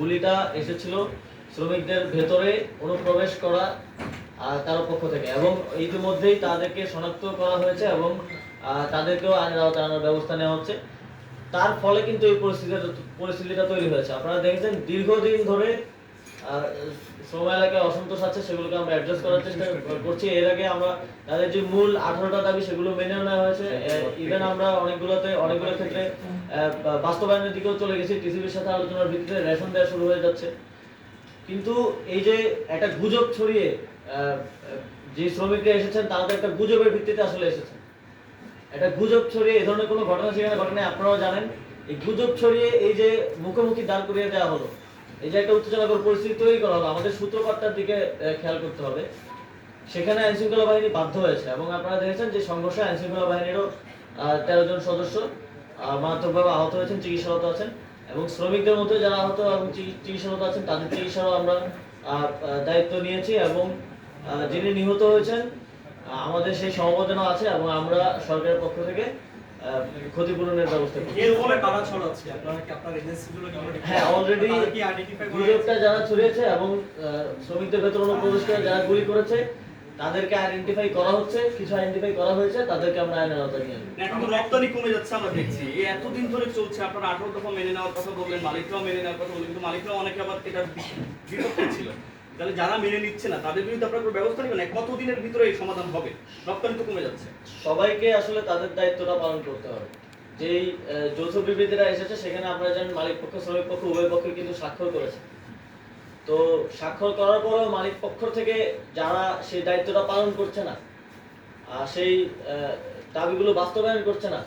গুলিটা এসেছিল শ্রমিকদের ভেতরে অনুপ্রবেশ করা কারও পক্ষ থেকে। এবং ইতিমধ্যেই তাদেরকে শনাক্ত করা হয়েছে এবং তাদেরকেও আইনের আওতায় আনার ব্যবস্থা নেওয়া হচ্ছে। তার ফলে কিন্তু এই পরিস্থিতিটা পরিস্থিতিটা তৈরি হয়েছে। আপনারা দেখেছেন দীর্ঘদিন ধরে শ্রম এলাকায় অসন্তোষ আছে সেগুলোকে আমরা অ্যাড্রেস করার চেষ্টা করছি। এর আগে আমরা তাদের যে মূল আঠারোটা দাবি সেগুলো মেনে নেওয়া হয়েছে। ইভেন আমরা অনেকগুলোতে অনেকগুলো ক্ষেত্রে বাস্তবায়নের দিকেও চলে গেছি। টিসিবির সাথে আলোচনার ভিত্তিতে রেশন দেওয়া শুরু হয়ে যাচ্ছে। কিন্তু এই যে একটা গুজব ছড়িয়ে আহ, যে শ্রমিকরা এসেছেন তাদের একটা গুজবের ভিত্তিতে আসলে এসেছেন। একটা গুজব ছড়িয়ে এই ধরনের কোনো ঘটনা সেখানে ঘটনা আপনারাও জানেন। এই গুজব ছড়িয়ে এই যে মুখোমুখি দাঁড় করিয়ে দেওয়া হলো এই যে একটা উত্তেজনাকর পরিস্থিতি তৈরি করা হলো আমাদের সূত্রপাতটার দিকে খেয়াল করতে হবে। সেখানে আইন শৃঙ্খলা বাহিনী বাধ্য হয়েছে এবং আপনারা দেখেছেন যে সংঘর্ষে আইন শৃঙ্খলা বাহিনীরও তেরো জন সদস্য মারাত্মকভাবে আহত হয়েছেন, চিকিৎসারত আছেন এবং শ্রমিকদের মধ্যে যারা আহত এবং চিকিৎসারত আছেন, তাদের চিকিৎসারও আমরা দায়িত্ব নিয়েছি এবং যিনি নিহত হয়েছেন আমাদের সেই সমবেদনা আছে এবং আমরা সরকারের পক্ষ থেকে ক্ষতিপূরণের ব্যবস্থা করছি। এর ফলে কারা ছড়াচ্ছে। আপনারা কি আপনার এজেন্সিগুলো কি হ্যাঁ অলরেডি কি আইডেন্টিফাই করা গুজবটা যারা ছড়িয়েছে এবং শ্রমিকদের ভেতর অনুপ্রবেশ করে যারা গুলি করেছে তাদেরকে আইডেন্টিফাই করা হচ্ছে কিছু আইডেন্টিফাই করা হয়েছে তাদেরকে আমরা আইনের আওতায় নিয়ে। এখন রপ্তানি কমে যাচ্ছে আমরা দেখছি। এই এতদিন ধরে চলছে আপনারা আঠারো দফা মেনে নেওয়ার কথা বললেন মালিকরাও মেনে নেওয়ার কথা বললেন কিন্তু মালিকরাও অনেকে আবার এটার বিপক্ষে ছিল। তাহলে যারা মেনে নিচ্ছে না, তাদের বিরুদ্ধে আপনারা কোনো ব্যবস্থা নেবেন? কতদিনের ভিতরে এই সমাধান হবে। রপ্তানি তো কমে যাচ্ছে। সবাইকে আসলে তাদের দায়িত্বটা পালন করতে হবে। যেই যৌথ বিবৃতিটা এসেছে, সেখানে আপনারা জানেন মালিক পক্ষ, শ্রমিক পক্ষ, উভয় পক্ষ কিন্তু স্বাক্ষর করেছে। তো স্বাক্ষর করার পরেও মালিক পক্ষ থেকে যারা সেই দায়িত্বটা পালন করছে না, আর সেই দাবিগুলো বাস্তবায়ন করছে না,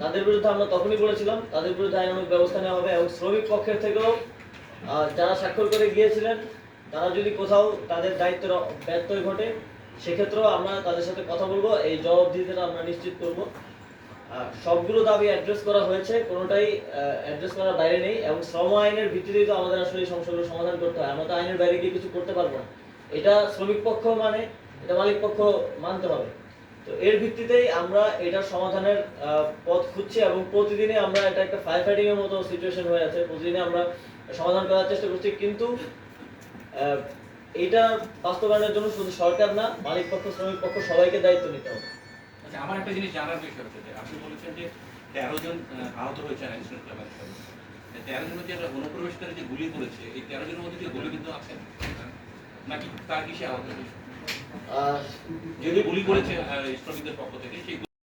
তাদের বিরুদ্ধে আমরা তখনই বলেছিলাম, তাদের বিরুদ্ধে আইনানুগ ব্যবস্থা নেওয়া হবে এবং শ্রমিক পক্ষের থেকেও যারা স্বাক্ষর করে গিয়েছিলেন তারা যদি কোথাও তাদের দায়িত্বের ব্যত্যয় ঘটে, সেক্ষেত্রেও আমরা তাদের সাথে কথা বলব, এই জবাবদিহিতাটা আমরা নিশ্চিত করব। সবগুলো দাবি অ্যাড্রেস করা হয়েছে, কোনোটাই অ্যাড্রেস করার বাইরে নেই, এবং শ্রম আইনের ভিত্তিতেই তো আমাদের আসলে এই সমস্যাগুলো সমাধান করতে হয়। আমরা তো আইনের বাইরে গিয়ে কিছু করতে পারব না। এটা শ্রমিক পক্ষ মানে এটা মালিক পক্ষ মানতে হবে। তো এর ভিত্তিতেই আমরা এটার সমাধানের পথ খুঁজছি, এবং প্রতিদিনে আমরা এটা একটা ফায়ার ফাইটিং এর মতো সিচুয়েশন হয়ে আছে। প্রতিদিনে আমরা সমাধান করার চেষ্টা করছি। কিন্তু এইটা বাস্তবায়নের জন্য শুধু সরকার না মালিক পক্ষ শ্রমিক পক্ষ সবাইকে দায়িত্ব নিতে হবে। আচ্ছা আমার একটা জিনিস জানার বিষয় হচ্ছে যে আপনি বলেছেন যে তেরো জন আহত হয়েছেন আইন শৃঙ্খলা তেরো জনের যে অনুপ্রবেশকারী যে গুলি করেছে এই তেরো জনের মধ্যে যে গুলি কিন্তু আছেন নাকি তার কিসে আহত হয়েছে? যেগুলি গুলি করেছে শ্রমিকদের পক্ষ থেকে সেই